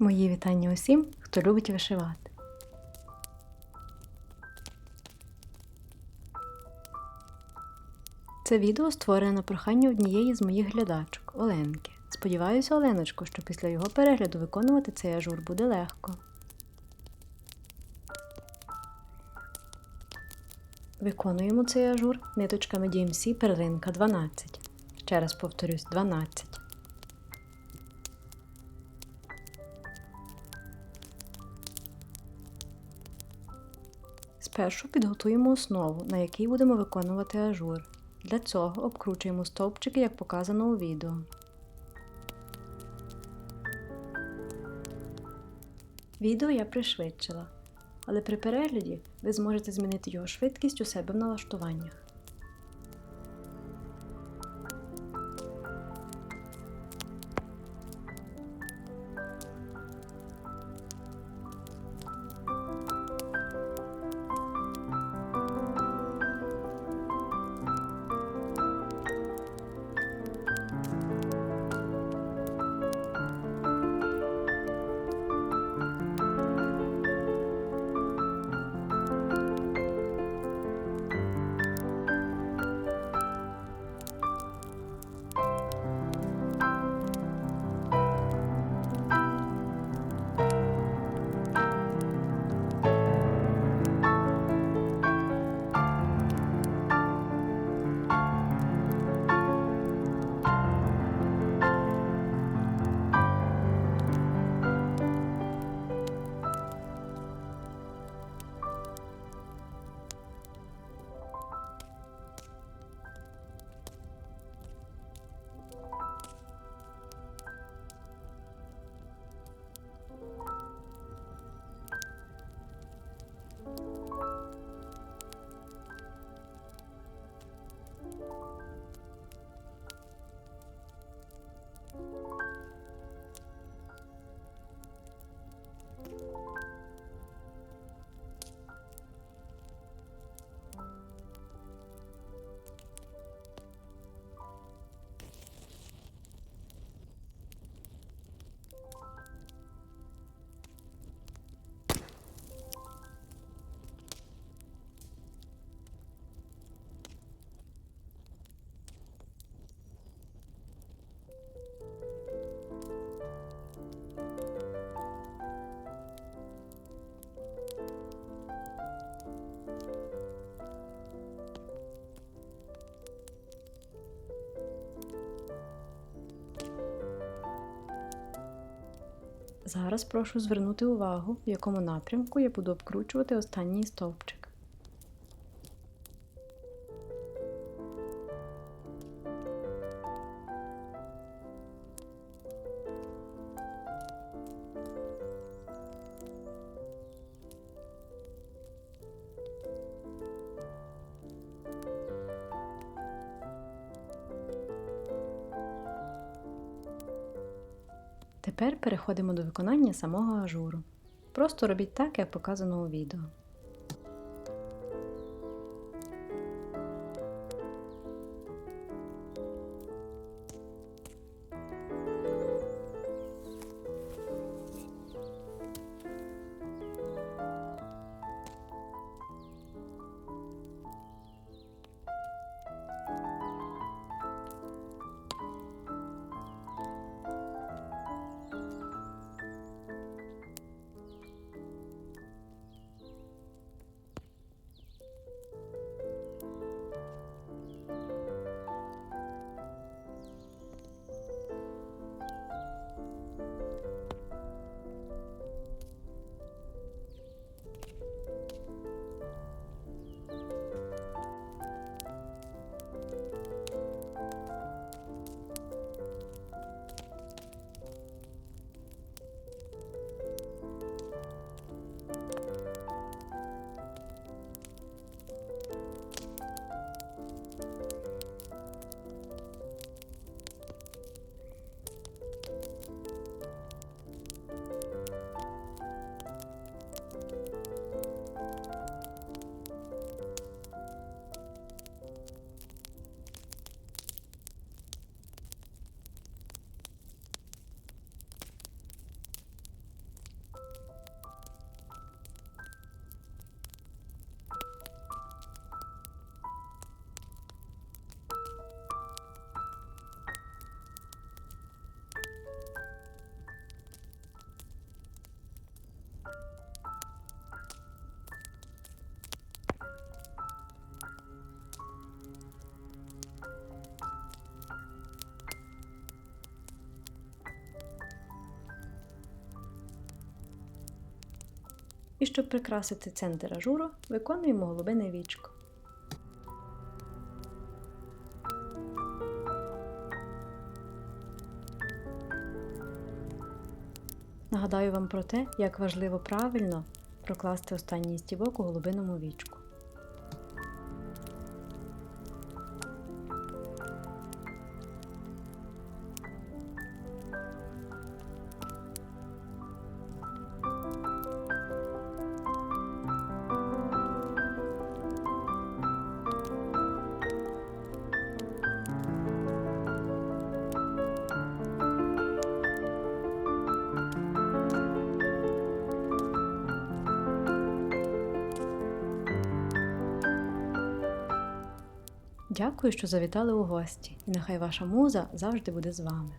Мої вітання усім, хто любить вишивати. Це відео створене на прохання однієї з моїх глядачок Оленки. Сподіваюся, Оленочко, що після його перегляду виконувати цей ажур буде легко. Виконуємо цей ажур ниточками DMC перлинка 12. Ще раз повторюсь, 12. Спершу підготуємо основу, на якій будемо виконувати ажур. Для цього обкручуємо стовпчики, як показано у відео. Відео я пришвидшила, але при перегляді ви зможете змінити його швидкість у себе в налаштуваннях. Зараз прошу звернути увагу, в якому напрямку я буду обкручувати останній стовпчик. Тепер переходимо до виконання самого ажуру. Просто робіть так, як показано у відео. І щоб прикрасити центр ажуру, виконуємо голубине вічко. Нагадаю вам про те, як важливо правильно прокласти останній стібок у голубиному вічку. Дякую, що завітали у гості, і нехай ваша муза завжди буде з вами.